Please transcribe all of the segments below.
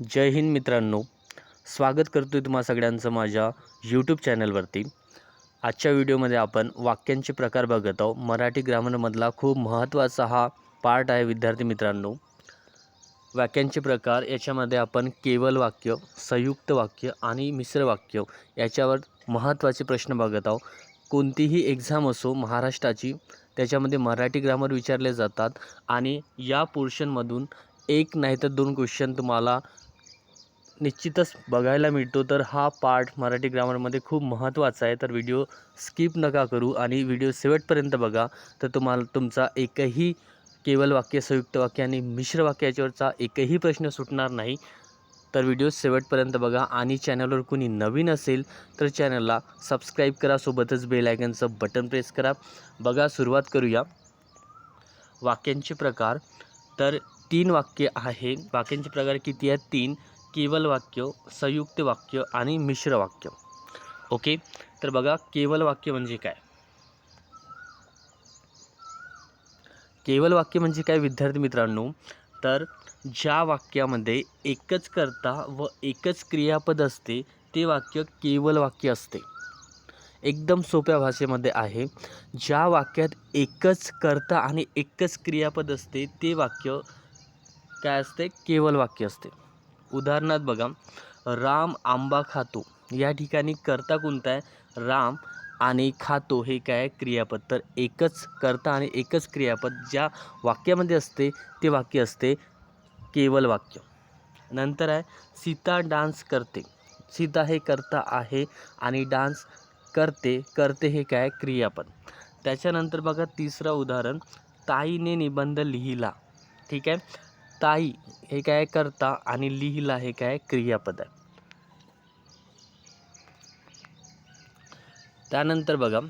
जय हिंद मित्रांनो. स्वागत करतो आहे तुम्हा सगळ्यांचं माझ्या यूट्यूब चॅनलवरती आजच्या व्हिडिओमध्ये आपण वाक्यांचे प्रकार बघत आहोत. मराठी ग्रामरमधला खूप महत्त्वाचा हा पार्ट आहे विद्यार्थी मित्रांनो. वाक्यांचे प्रकार याच्यामध्ये आपण केवल वाक्य संयुक्त वाक्य आणि मिश्र वाक्य याच्यावर महत्त्वाचे प्रश्न बघत आहोत. कोणतीही एक्झाम असो महाराष्ट्राची त्याच्यामध्ये मराठी ग्रामर विचारले जातात आणि या पोर्शनमधून एक नाही तर दोन क्वेश्चन तुम्हाला निश्चितच बघायला मिळतो. तर हा पार्ट मराठी ग्रामरमध्ये खूप महत्त्वाचा आहे. तर व्हिडिओ स्किप नका करू आणि व्हिडिओ शेवटपर्यंत बघा. तर तुम्हाला तुमचा एकही केवल वाक्य संयुक्त वाक्य आणि मिश्र वाक्य याच्यावरचा एकही प्रश्न सुटणार नाही. तर व्हिडिओ शेवटपर्यंत बघा. आणि चॅनलवर कोणी नवीन असेल तर चॅनलला सबस्क्राईब करा. सोबतच बेल आयकनचं बटन प्रेस करा. बघा सुरुवात करूया. वाक्यांचे प्रकार. तर तीन वाक्य आहे. वाक्यांचे प्रकार किती आहेत? तीन. केवल वाक्य संयुक्त वाक्य आणि मिश्र वाक्य ओके? तर बघा केवल वाक्य म्हणजे काय? केवल वाक्य म्हणजे काय विद्यार्थी मित्रांनो? तर ज्या वाक्यामध्ये एकच कर्ता व एकच क्रियापद असते ते वाक्य केवल वाक्य असते. एकदम सोप्या भाषेमध्ये आहे. ज्या वाक्यात एकच कर्ता आणि एकच क्रियापद असते ते वाक्य काय असते? केवल वाक्य असते. उदाहरणार्थ बघा राम आंबा खातो. या ठिकाणी कर्ता कोणता आहे? राम आणि खातो हे काय आहे? क्रियापद. तर एकच कर्ता आणि एकच क्रियापद ज्या वाक्यामध्ये असते ते वाक्य असते केवल वाक्य. नंतर आहे सीता डान्स करते. सीता हे कर्ता आहे आणि डान्स करते. करते हे काय आहे? क्रियापद. त्याच्यानंतर बघा तिसरं उदाहरण ताईने निबंध लिहिला. ठीक आहे? ताई हे काय करता आणि लिहिला हे काय क्रियापद आहे त्यानंतर बघा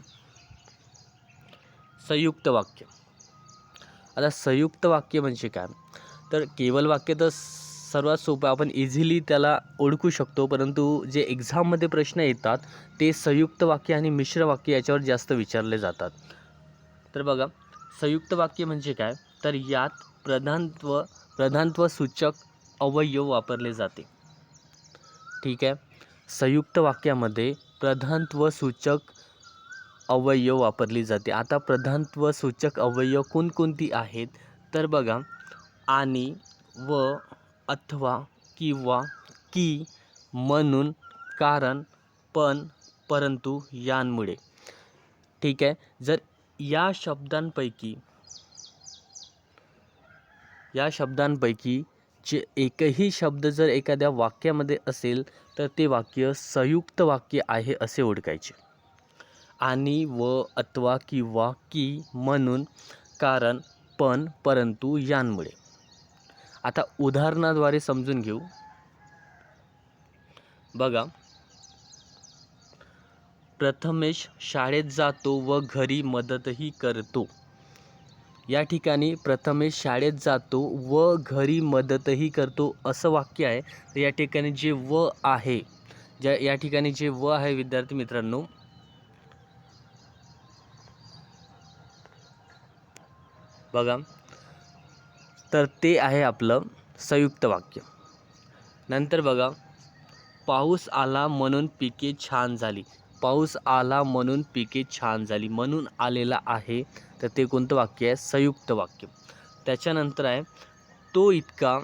संयुक्त वाक्य. आता संयुक्त वाक्य म्हणजे काय? तर केवल वाक्य तर सर्वात सोपं आपण इझिली त्याला ओळखू शकतो परंतु जे एक्झाममध्ये प्रश्न येतात ते संयुक्त वाक्य आणि मिश्र वाक्य याच्यावर जास्त विचारले जातात. तर बघा संयुक्त वाक्य म्हणजे काय? तर यात प्रधानत्व प्रधानत्व सूचक अवयव वापरले जाते. ठीक आहे? संयुक्त वाक्यामध्ये प्रधानत्व सूचक अवयव वापरली जाते. आता प्रधानत्व सूचक अवयव कोणकोणती आहेत? तर बघा आणि व अथवा किंवा की म्हणून कारण पण परंतु यांमुळे. ठीक आहे? जर या शब्दांपैकी या शब्दांपैकी जे एकही शब्द जर एखाद्या वाक्यामध्ये असेल तर ते वाक्य संयुक्त वाक्य आहे असे ओळखायचे. आणि व अथवा किंवा की म्हणून कारण पण परंतु यांमुळे. आता उदाहरणाद्वारे समजून घेऊ. बघा. प्रथमेश शाळेत जातो व घरी मदतही करतो. या ठिकाणी प्रथमेश शाळेत जातो व घरी मदतही करतो असं वाक्य आहे. तर या ठिकाणी जे व आहे ज्या या ठिकाणी जे व आहे विद्यार्थी मित्रांनो बघा. तर ते आहे आपलं संयुक्त वाक्य. नंतर बघा पाऊस आला म्हणून पिके छान झाली. पाऊस आला म्हणून पिके छान झाली म्हणून आलेला आहे. तर ते कोणतं वाक्य आहे? संयुक्त वाक्य. त्याच्यानंतर आहे तो इतका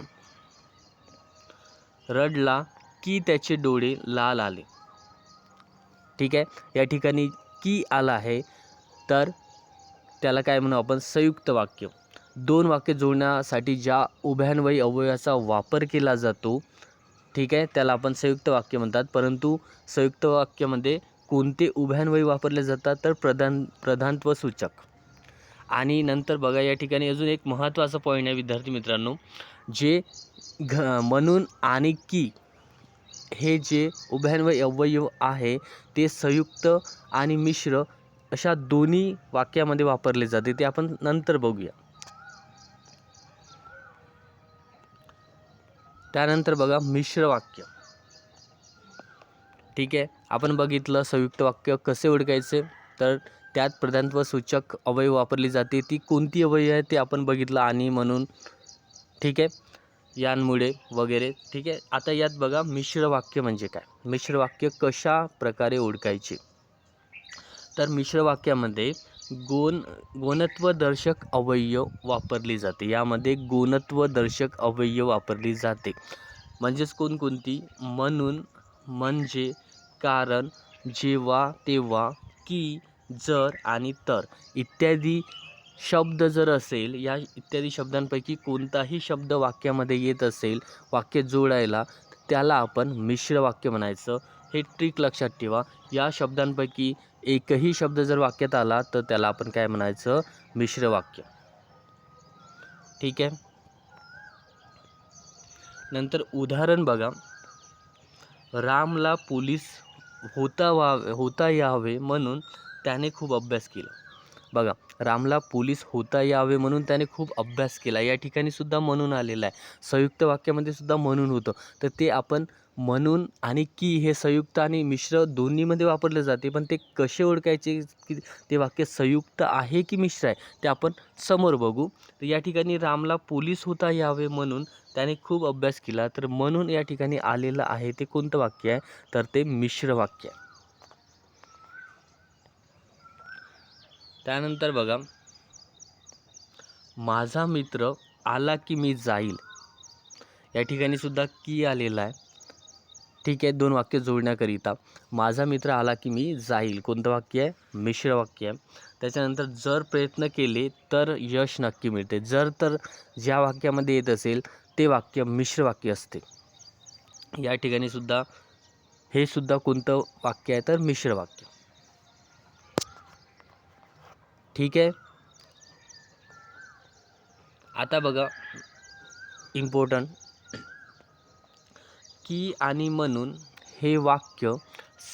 रडला की त्याचे डोळे लाल आले. ठीक आहे? या ठिकाणी की आला आहे तर त्याला काय म्हणू आपण? संयुक्त वाक्य. दोन वाक्य जोडण्यासाठी ज्या उभ्यान्वयी अवयवाचा वापर केला जातो ठीक आहे? त्याला आपण संयुक्त वाक्य म्हणतात. परंतु संयुक्त वाक्यामध्ये कोणते उभ्यान्वयी वापरले जातात तर प्रधान प्रधानत्व सूचक. आणि नंतर बघा या ठिकाणी अजून एक महत्त्वाचा पॉईंट आहे विद्यार्थी मित्रांनो जे घ म्हणून आणि की हे जे उभ्यान्वय अवयव आहे ते संयुक्त आणि मिश्र अशा दोन्ही वाक्यामध्ये वापरले जाते. ते आपण नंतर बघूया. त्यानंतर बघा मिश्र वाक्य. ठीक आहे. आपण बघितलं संयुक्त वाक्य कसे ओळखायचे तर त्यात प्रधानत्व सूचक अवयव वापरली जाते. ती कोणती अवयव आहे ते आपण बघितलं आणि म्हणून ठीक आहे यांमुळे वगैरे ठीक आहे. आता यात बघा मिश्र वाक्य म्हणजे काय? मिश्र वाक्य कशा प्रकारे ओळखायचे तर मिश्र वाक्यामध्ये गुण गुणत्वदर्शक अवयव वापरली जाते. यामध्ये गुणत्वदर्शक अवयव वापरली जाते. म्हणजेच कोणकोणती? म्हणून म्हणजे कारण जेव्हा तेव्हा की जर आणि तर इत्यादी शब्द जर असेल या इत्यादी शब्दांपैकी कोणताही शब्द वाक्यामध्ये येत असेल वाक्य जोडायला त्याला आपण मिश्र वाक्य म्हणायचं. हे ट्रिक लक्षात ठेवा. या शब्दांपैकी एकही शब्द जर वाक्यात आला तर त्याला आपण काय म्हणायचं? मिश्र वाक्य. ठीक आहे? नंतर उदाहरण बघा. रामला पोलीस होता व्हावे होता यावे म्हणून त्याने खूप अभ्यास केला. बघा रामला पोलीस होता यावे म्हणून त्याने खूप अभ्यास केला. या ठिकाणी सुद्धा म्हणून आलेला आहे. संयुक्त वाक्यामध्ये सुद्धा म्हणून होतं. तर ते आपण म्हणून आणि की हे संयुक्त आणि मिश्र दोन्हीमध्ये वापरले जाते पण ते कसे ओळखायचे की ते वाक्य संयुक्त आहे की मिश्र आहे ते आपण समोर बघू. तर या ठिकाणी रामला पोलीस होता यावे म्हणून त्याने खूप अभ्यास केला. तर म्हणून या ठिकाणी आलेलं आहे ते कोणतं वाक्य आहे? तर ते मिश्र वाक्य आहे. त्यानंतर बघा. माझा मित्र आला की मी जाईल. या ठिकाणी सुद्धा की आलेला आहे. ठीक आहे दोन वाक्य जोडण्याकरिता. माझा मित्र आला की मी जाईल. कोणतं वाक्य आहे? मिश्र वाक्य आहे. त्याच्यानंतर जर प्रयत्न केले तर यश नक्की मिळते. जर तर ज्या वाक्यामध्ये येत असेल ते वाक्य मिश्र वाक्य असते. या ठिकाणी सुद्धा हे सुद्धा कोणतं वाक्य आहे तर मिश्र वाक्य. ठीक आहे? आता बघा इम्पॉर्टंट की आणि म्हणून हे वाक्य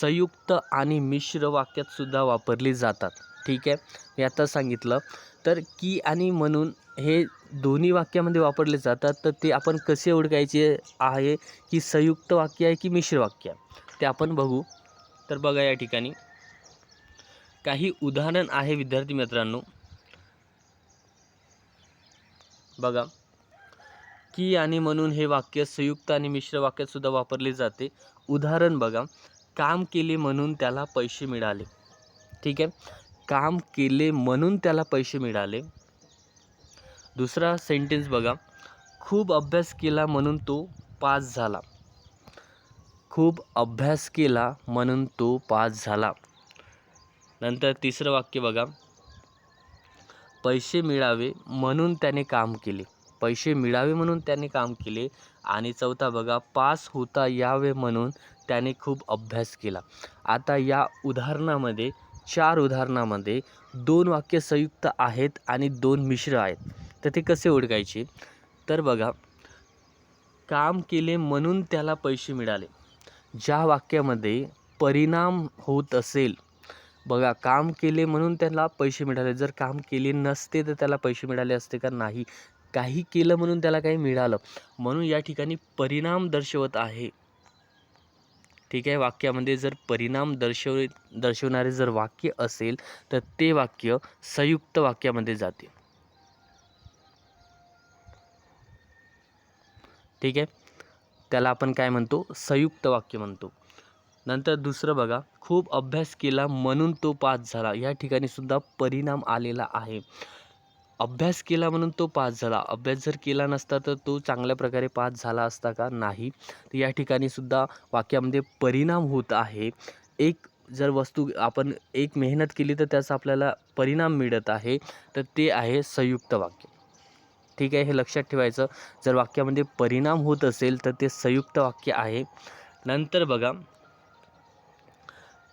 संयुक्त आणि मिश्र वाक्यात सुद्धा वापरली जातात. ठीक आहे? मी आता सांगितलं. तर की आणि म्हणून हे दोन्ही वाक्यामध्ये वापरले जातात. तर ते आपण कसे ओळखायचे आहे की संयुक्त वाक्य आहे की मिश्र वाक्य आहे? ते आपण बघू. तर बघा या ठिकाणी. काही उदाहरण आहे विद्यार्थी मित्रांनो. बघा. की आणि म्हणून हे वाक्य संयुक्त आणि मिश्र वाक्यात सुद्धा वापरले जाते. उदाहरण बघा. काम केले म्हणून त्याला पैसे मिळाले. ठीक आहे? काम केले म्हणून त्याला पैसे मिळाले. दुसरा सेंटेन्स बघा. खूप अभ्यास केला म्हणून तो पास झाला. खूप अभ्यास केला म्हणून तो पास झाला. नंतर तिसरं वाक्य बघा. पैसे मिळावे म्हणून त्याने काम केले. पैसे मिळावे म्हणून त्याने काम केले. आणि चौथा बघा पास होता यावे म्हणून त्याने खूप अभ्यास केला. आता या उदाहरणामध्ये चार उदाहरणामध्ये दोन वाक्य संयुक्त आहेत आणि दोन मिश्र आहेत. तर ते कसे ओळखायचे? तर बघा काम केले म्हणून त्याला पैसे मिळाले. ज्या वाक्यामध्ये परिणाम होत असेल बघा काम केले म्हणून त्याला पैसे मिळाले. जर काम केले नसते तर त्याला पैसे मिळाले असते का? नाही. काही केलं म्हणून त्याला काही मिळालं. म्हणून या ठिकाणी परिणाम दर्शवत आहे. ठीक आहे वाक्यामध्ये जर परिणाम दर्शव दर्शवणारे जर वाक्य असेल तर ते वाक्य संयुक्त वाक्यामध्ये जाते. ठीक आहे त्याला आपण काय म्हणतो? संयुक्त वाक्य म्हणतो. नंतर दुसरं बघा खूप अभ्यास केला म्हणून तो पास झाला. या ठिकाणी सुद्धा परिणाम आलेला आहे. अभ्यास केला म्हणून तो पास झाला. अभ्यास जर केला नसता तर तो चांगल्या प्रकारे पास झाला असता का? नाही. तर या ठिकाणी सुद्धा वाक्यामध्ये परिणाम होत आहे. एक जर वस्तू आपण एक मेहनत केली तर त्याचा आपल्याला परिणाम मिळत आहे. तर ते आहे संयुक्त वाक्य. ठीक आहे? हे लक्षात ठेवायचं. जर वाक्यामध्ये परिणाम होत असेल तर ते संयुक्त वाक्य आहे. नंतर बघा.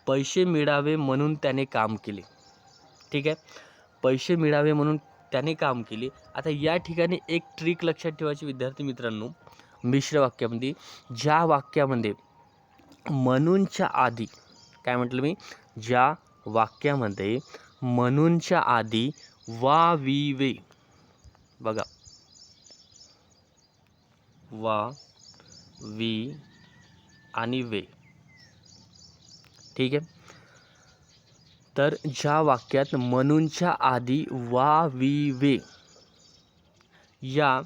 पैसे मिळावे म्हणून त्याने काम केले. ठीक आहे? पैसे मिळावे म्हणून त्याने काम केले. आता या ठिकाणी एक ट्रिक लक्षात ठेवायची विद्यार्थी मित्रांनो मिश्र वाक्यामध्ये ज्या वाक्यामध्ये म्हणूनच्या आधी काय म्हटलं मी? ज्या वाक्यामध्ये म्हणूनच्या आधी वा वी वे बघा. वा वी आणि वे. ठीक आहे? तर ज्या वाक्यात म्हणूनच्या आधी वा वी वे या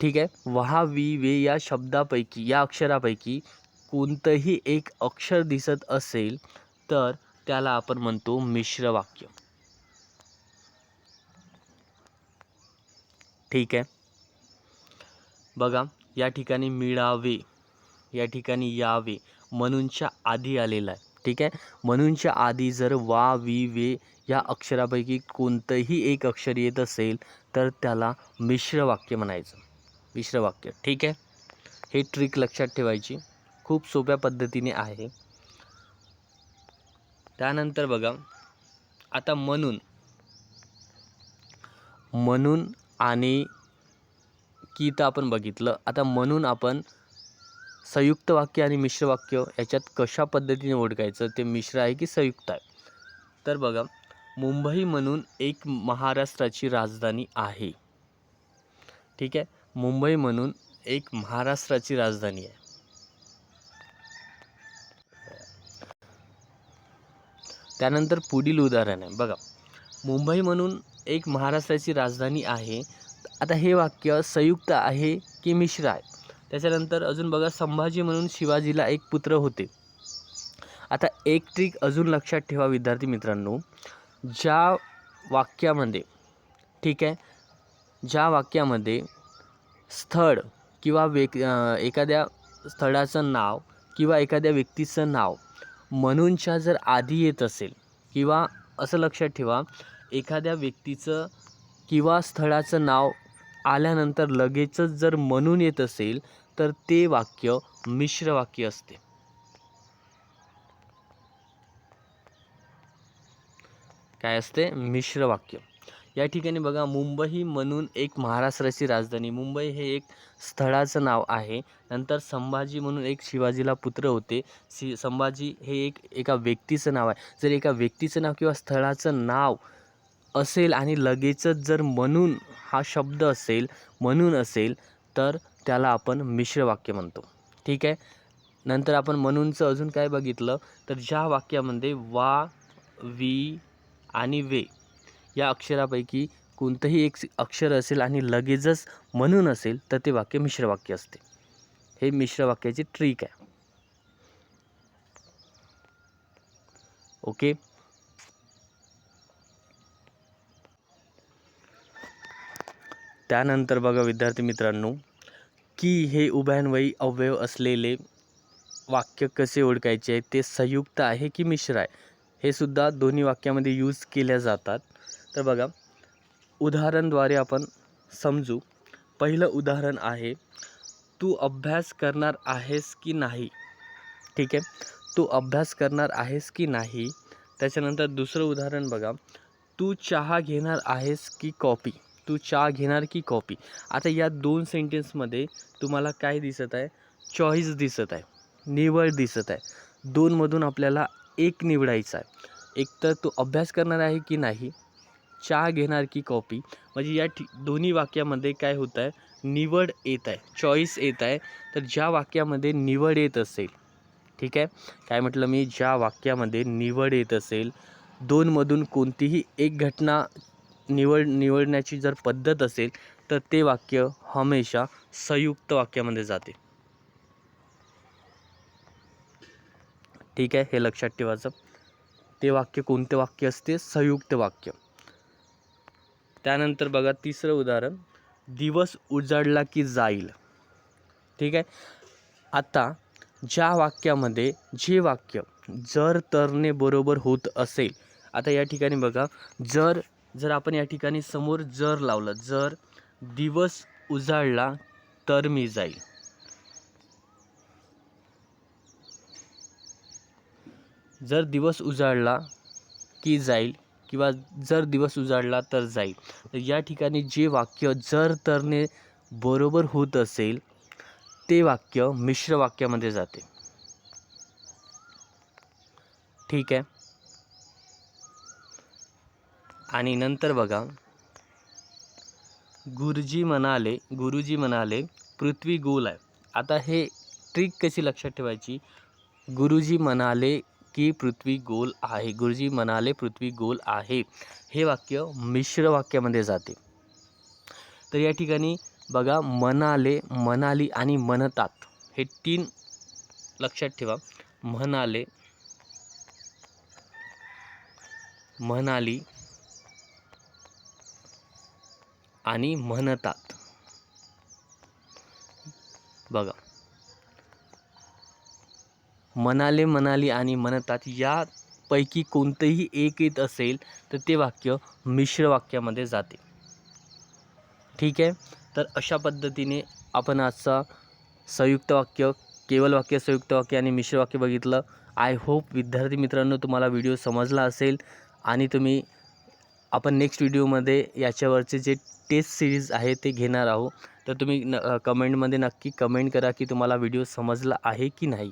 ठीक आहे वहा वी वे या शब्दापैकी या अक्षरापैकी कोणतंही एक अक्षर दिसत असेल तर त्याला आपण म्हणतो मिश्र वाक्य. ठीक आहे? बघा या ठिकाणी मिळावे या ठिकाणी यावे म्हणूनच्या आधी आलेला आहे. ठीक आहे? म्हणूनच्या आधी जर वा वी वे या अक्षरापैकी कोणतंही एक अक्षर येत असेल तर त्याला मिश्र वाक्य म्हणायचं. मिश्र वाक्य ठीक आहे? हे ट्रिक लक्षात ठेवायची. खूप सोप्या पद्धतीने आहे. त्यानंतर बघा. आता म्हणून. म्हणून आणि की तर आपण बघितलं. आता म्हणून आपण संयुक्त वाक्य आणि मिश्र वाक्य याच्यात कशा पद्धतीने ओळखायचं ते मिश्र आहे की संयुक्त आहे? तर बघा मुंबई म्हणून एक महाराष्ट्राची राजधानी आहे. ठीक आहे? मुंबई म्हणून एक महाराष्ट्राची राजधानी आहे. त्यानंतर पुढील उदाहरण आहे. बघा मुंबई म्हणून एक महाराष्ट्राची राजधानी आहे. आता हे वाक्य संयुक्त आहे की मिश्र आहे? त्याच्यानंतर अजून बघा संभाजी म्हणून शिवाजीला एक पुत्र होते. आता एक ट्रिक अजून लक्षात ठेवा विद्यार्थी मित्रांनो. ज्या वाक्यामध्ये ठीक आहे ज्या वाक्यामध्ये स्थळ किंवा वेक एखाद्या स्थळाचं नाव किंवा एखाद्या व्यक्तीचं नाव म्हणूनच्या जर आधी येत असेल किंवा असं लक्षात ठेवा एखाद्या व्यक्तीचं किंवा स्थळाचं नाव आल्यानंतर लगेचच जर म्हणून येत असेल तर ते वाक्य मिश्र वाक्य असते. काय असते? मिश्र वाक्य. या ठिकाणी बघा मुंबई म्हणून एक महाराष्ट्राची राजधानी. मुंबई हे एक स्थळाचं नाव आहे. नंतर संभाजी म्हणून एक शिवाजीला पुत्र होते. सी संभाजी हे एक एका व्यक्तीचं नाव आहे. जर एका व्यक्तीचं नाव किंवा स्थळाचं नाव असेल आणि लगेचच जर म्हणून हा शब्द असेल म्हणून असेल तर त्याला आपण मिश्र वाक्य म्हणतो. ठीक आहे? नंतर आपण म्हणूनचं अजून काय बघितलं? तर ज्या वाक्यामध्ये वा वी आणि वे या अक्षरापैकी कोणतंही एक अक्षर असेल आणि लगेचच म्हणून असेल तर ते वाक्य मिश्र वाक्य असते. हे मिश्र वाक्याची ट्रिक आहे. ओके? त्यानंतर बघा विद्यार्थी मित्रांनो की हे उभयान्वयी अवयव असलेले वाक्य कसे ओळखायचे? ते संयुक्त आहे की मिश्र आहे? हे सुद्धा दोन्ही वाक्यामध्ये यूज केल्या जातात. तर बघा उदाहरणद्वारे आपण समजू. पहिलं उदाहरण आहे तू अभ्यास करणार आहेस की नाही? ठीक आहे? तू अभ्यास करणार आहेस की नाही? त्याच्यानंतर दुसरं उदाहरण बघा तू चहा घेणार आहेस की कॉफी? तू चहा घेणार की कॉफी? आता या दोन सेंटेन्समध्ये तुम्हाला काय दिसत आहे? चॉईस दिसत आहे. निवड दिसत आहे. दोनमधून आपल्याला एक निवडायचा आहे. एक तर तू अभ्यास करणार आहे की नाही? चहा घेणार की कॉफी? म्हणजे या ठी दोन्ही वाक्यामध्ये काय होत आहे? निवड येत आहे. चॉईस येत आहे. तर ज्या वाक्यामध्ये निवड येत असेल ठीक आहे? काय म्हटलं मी? ज्या वाक्यामध्ये निवड येत असेल दोनमधून कोणतीही एक घटना निवड निवडण्याची जर पद्धत असेल तर ते वाक्य हमेशा संयुक्त वाक्यामध्ये जाते. ठीक आहे? हे लक्षात ठेवायचं. ते वाक्य कोणते वाक्य असते? संयुक्त वाक्य. त्यानंतर बघा तिसरं उदाहरण. दिवस उजाडला की जाईल. ठीक आहे? आता ज्या वाक्यामध्ये जे वाक्य जर तरने बरोबर होत असेल आता या ठिकाणी बघा जर जर आपण या ठिकाणी समोर जर लावलं जर दिवस उजाडला तर मी जाईल. जर दिवस उजाडला की जाईल किंवा जर दिवस उजाडला तर जाईल. तर या ठिकाणी जे वाक्य जर तरने बरोबर होत असेल ते वाक्य मिश्र वाक्यामध्ये जाते. ठीक आहे? आणि नंतर बघा. गुरुजी म्हणाले गुरुजी म्हणाले पृथ्वी गोल आहे. आता हे ट्रिक कशी लक्षात ठेवायची? गुरुजी म्हणाले की पृथ्वी गोल आहे. गुरुजी म्हणाले पृथ्वी गोल आहे. हे वाक्य मिश्र वाक्यामध्ये जाते. तर या ठिकाणी बघा म्हणाले म्हणाली आणि म्हणतात. हे तीन लक्षात ठेवा. म्हणाले म्हणाली आणि म्हणतात. बघा. म्हणाले म्हणाली आणि म्हणतात यापैकी कोणतंही एक येत असेल तर ते वाक्य मिश्र वाक्यामध्ये जाते. ठीक आहे? तर अशा पद्धतीने आपण आजचा संयुक्त वाक्य केवल वाक्य संयुक्त वाक्य आणि मिश्र वाक्य बघितलं. आय होप विद्यार्थी मित्रांनो तुम्हाला व्हिडिओ समजला असेल आणि तुम्ही आपण नेक्स्ट व्हिडिओमध्ये याच्यावरचे जे टेस्ट सिरीज आहे ते घेणार आहो तर तुम्ही न कमेंटमध्ये नक्की कमेंट करा की तुम्हाला व्हिडिओ समजला आहे की नाही.